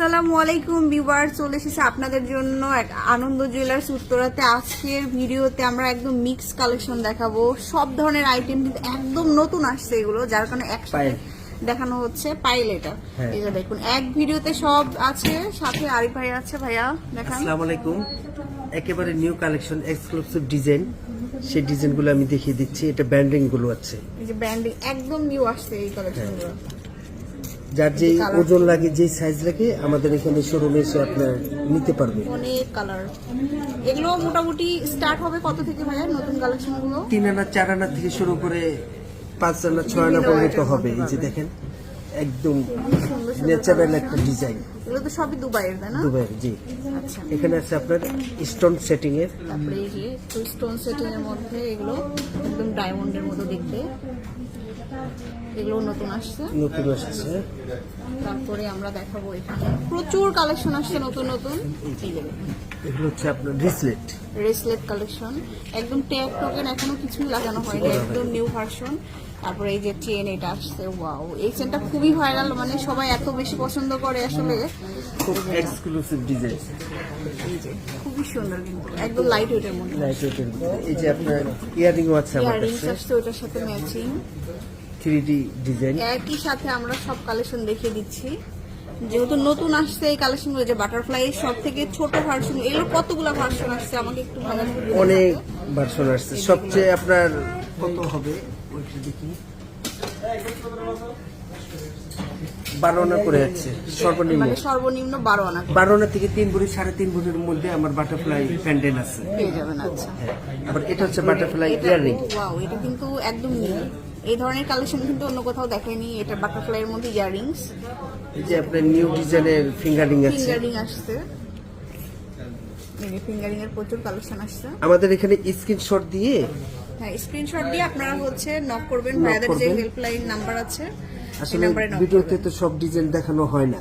আসসালামু আলাইকুম বিবার চলে এসেছে আপনাদের জন্য এক আনন্দ জুয়েলার্স উত্তরাতে। আজকের ভিডিওতে আমরা একদম মিক্স কালেকশন দেখাবো। সব ধরনের আইটেম কিন্তু একদম নতুন আসছে এগুলো যার কারণে একসাথে। দেখানো হচ্ছে পাইল এটা। হ্যাঁ। এই যে দেখুন এক ভিডিওতে সব আছে সাথে আরিফ ভাই আছে ভাইয়া দেখান। আসসালামু আলাইকুম। একেবারে নিউ কালেকশন এক্সক্লুসিভ ডিজাইন সেই ডিজাইনগুলো আমি দেখিয়ে দিচ্ছি। এটা ব্যান্ডিংগুলো আছে। এই যে ব্র্যান্ডিং একদম নিউ আসছে এই কালেকশনগুলো যার যেই. ওজন লাগে যেই সাইজ লাগে আমাদের এখানে শোরুমে এসে আপনার নিতে পারবে অনেক কালার এগুলো মোটামুটি স্টার্ট হবে কত থেকে ভাইয়া নতুন কালেকশনগুলো তিন আনা চার আনা থেকে শুরু করে পাঁচ আনা ছয় আনা পর্যন্ত হবে। এই যে দেখেন একদম ন্যাচারাল একটা ডিজাইন এগুলো তো সবই দুবাইয়ের তাই না? দুবাইয়ের জি। আচ্ছা। এখানে আছে আপনার স্টোন সেটিং এর। তারপরে এই যে স্টোন সেটিং এর মধ্যে এগুলো একদম ডায়মন্ডের মতো দেখতে। এগুলো নতুন আসছে। নতুন আসছে। তারপরে আমরা দেখাবো এখানে। প্রচুর কালেকশন আসছে নতুন নতুন। এগুলো হচ্ছে আপনার ব্রেসলেট রেসলেট কালেকশন একদম ট্যাগ টোকেন এখনও কিছুই লাগানো হয়নি একদম নিউ ভার্সন তারপরে এই যে চেন এটা আসছে ওয়াও এই চেনটা খুবই ভাইরাল মানে সবাই এত বেশি পছন্দ করে আসলে। খুব এক্সক্লুসিভ ডিজাইন খুবই সুন্দর কিন্তু একদম লাইট ওয়েটের মধ্যে। লাইট ওয়েটের এই যে আপনার ইয়ারিংও আছে আমার ইয়ারিংস আসছে ওটার সাথে ম্যাচিং থ্রি ডিজাইন। একই সাথে আমরা সব কালেকশন দেখিয়ে দিচ্ছি। যেহেতু নতুন আসছে এই কালেকশনগুলো যে বাটারফ্লাই সব থেকে ছোট ভার্সন এগুলো কতগুলো ভার্সন আসছে আমাকে একটু ভালো অনেক ভার্সন আসছে। সবচেয়ে আপনার কত হবে? ওইটা দেখি। বারো আনা করে আছে সর্বনিম্ন। মানে সর্বনিম্ন বারো আনা বারো আনা থেকে তিন ভরি সাড়ে তিন ভরির মধ্যে আমার বাটারফ্লাই প্যান্ডেন আছে। পেয়ে যাবেন আচ্ছা। হ্যাঁ আবার এটা হচ্ছে বাটারফ্লাই এটা ইয়ারিং ওয়াও এটা কিন্তু একদম নিউ এই ধরনের কালেকশন কিন্তু অন্য কোথাও দেখায়নি এটা বাটারফ্লাই এর মধ্যে ইয়ারিংস এই যে আপনার নিউ ডিজাইনের ফিঙ্গারিং আছে। ফিঙ্গারিং আসছে। ফিঙ্গারিং এর প্রচুর কালেকশন আসছে। আমাদের এখানে স্ক্রিনশট দিয়ে হ্যাঁ স্ক্রিনশট দিয়ে আপনারা হচ্ছে নক করবেন। ভাইয়াদের যে হেল্পলাইন নাম্বার আছে আসলে ভিডিওতে তো সব ডিজাইন দেখানো হয় না।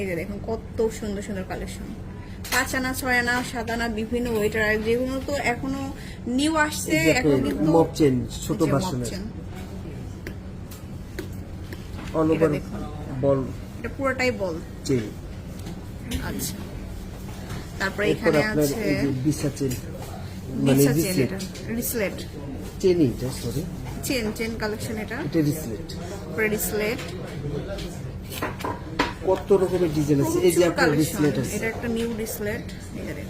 এই যে দেখুন কত সুন্দর সুন্দর কালেকশন পাঁচ আনা ছয় আনা সাত আনা বিভিন্ন ওয়েটার যেগুলো তো এখনও নিউ আসছে এখন কিন্তু ছোট এই অল ওভার বল। এটা পুরোটাই বল। চেন আচ্ছা। তারপরে এখানে আছে বিসা চেন মানে রিসলেট রিসলেট চেনই এটা সরি চেন চেন কালেকশন এটা। এটা রিসলেট। রিসলেট। কত রকমের ডিজাইন আছে? এই যে আপনার রিসলেট আছে। এটা একটা নিউ রিসলেট। এই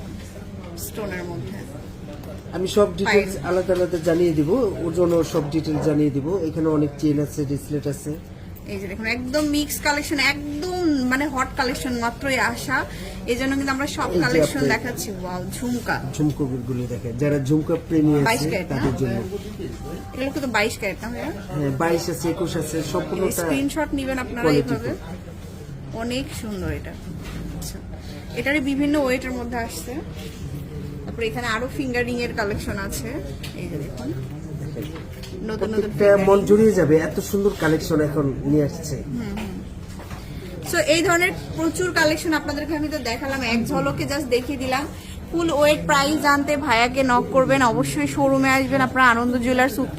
স্টোনের মধ্যে। আমি সব ডিটেলস আলাদা আলাদা জানিয়ে দিব ওজন জন্য সব ডিটেলস জানিয়ে দিব। এখানে অনেক চেন আছে রিসলেট আছে। এই যে দেখুন একদম মিক্স কালেকশন একদম মানে হট কালেকশন মাত্রই আসা। এই জন্য কিন্তু আমরা সব কালেকশন দেখাচ্ছি ওয়াও ঝুমকা। ঝুমকো গুলো দেখে যারা ঝুমকা প্রেমী বাইশ আছে তাদের জন্য। এগুলো কিন্তু বাইশ ক্যারেট না হ্যাঁ বাইশ আছে একুশ আছে সম্পূর্ণটা স্ক্রিনশট নেবেন আপনারা এইভাবে। অনেক সুন্দর এটা। আচ্ছা এটারই বিভিন্ন ওয়েটের মধ্যে আসছে। তারপরে এখানে আরও ফিঙ্গারিং এর কালেকশন আছে। এই যে দেখুন। প্রত্যেকটা মন জুড়িয়ে যাবে এত সুন্দর কালেকশন এখন নিয়ে আসছে। সো এই ধরনের প্রচুর কালেকশন আপনাদেরকে আমি তো দেখালাম। এক ঝলকে জাস্ট দেখিয়ে দিলাম। ফুল ওয়েট প্রাইস জানতে ভাইয়াকে নক করবেন অবশ্যই শোরুমে আসবেন। আপনারা আনন্দ জুয়েলার্স